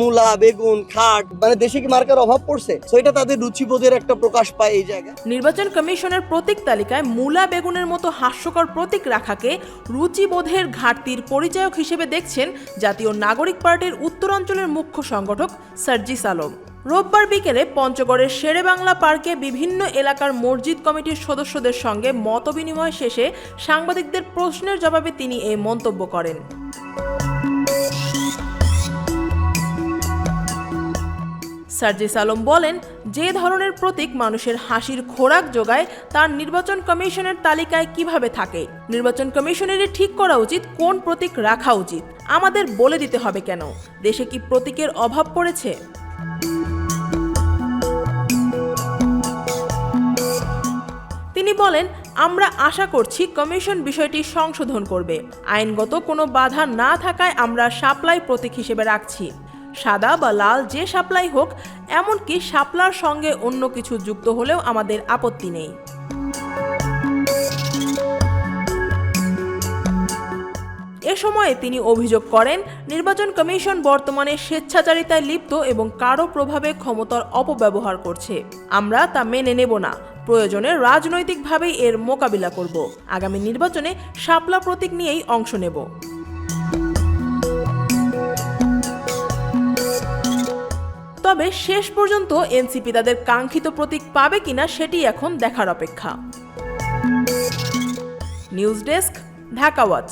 মূলা, বেগুন, খাট মানে দেশে কি মার্কার অভাব পড়ছে? তো এটা তাদের রুচিবোধের একটা প্রকাশ পায় এই জায়গায়। নির্বাচন কমিশনের প্রতীক তালিকায় মূলা, বেগুনের মতো হাস্যকর প্রতীক রাখাকে রুচিবোধের ঘাটতির পরিচায়ক হিসেবে দেখছেন জাতীয় নাগরিক পার্টির উত্তরাঞ্চলের মুখ্য সংগঠক সার্জিস আলম। রোববার বিকেলে পঞ্চগড়ের শেরে বাংলা পার্কে বিভিন্ন এলাকার মসজিদ কমিটির সদস্যদের সঙ্গে মতবিনিময় শেষে সাংবাদিকদের প্রশ্নের জবাবে তিনি এই মন্তব্য করেন। সার্জিস আলম বলেন, যে ধরনের প্রতীক মানুষের হাসির খোরাক যোগায়, তার নির্বাচন কমিশনের তালিকায় কীভাবে থাকে? নির্বাচন কমিশনেরই ঠিক করা উচিত, কোন প্রতীক রাখা উচিত? আমাদের বলে দিতে হবে কেন? দেশে কি প্রতীকের অভাব পড়েছে? তিনি বলেন, আমরা আশা করছি কমিশন বিষয়টি সংশোধন করবে। আইনগত কোনো বাধা না থাকায় আমরা সাপ্লাই প্রতীক হিসেবে রাখছি। সাদা বা লাল যে সাপ্লাই হোক, এমনকি শাপলার সঙ্গে অন্য কিছু যুক্ত হলেও আমাদের আপত্তি নেই। এ সময়ে তিনি অভিযোগ করেন, নির্বাচন কমিশন বর্তমানে স্বেচ্ছাচারিতায় লিপ্ত এবং কারও প্রভাবে ক্ষমতার অপব্যবহার করছে। আমরা তা মেনে নেব না। প্রয়োজনে রাজনৈতিকভাবেই এর মোকাবিলা করব। আগামী নির্বাচনে শাপলা প্রতীক নিয়েই অংশ নেব। তবে শেষ পর্যন্ত এনসিপি তাদের কাঙ্ক্ষিত প্রতীক পাবে কিনা সেটি এখন দেখার অপেক্ষা। News desk, Dhaka watch.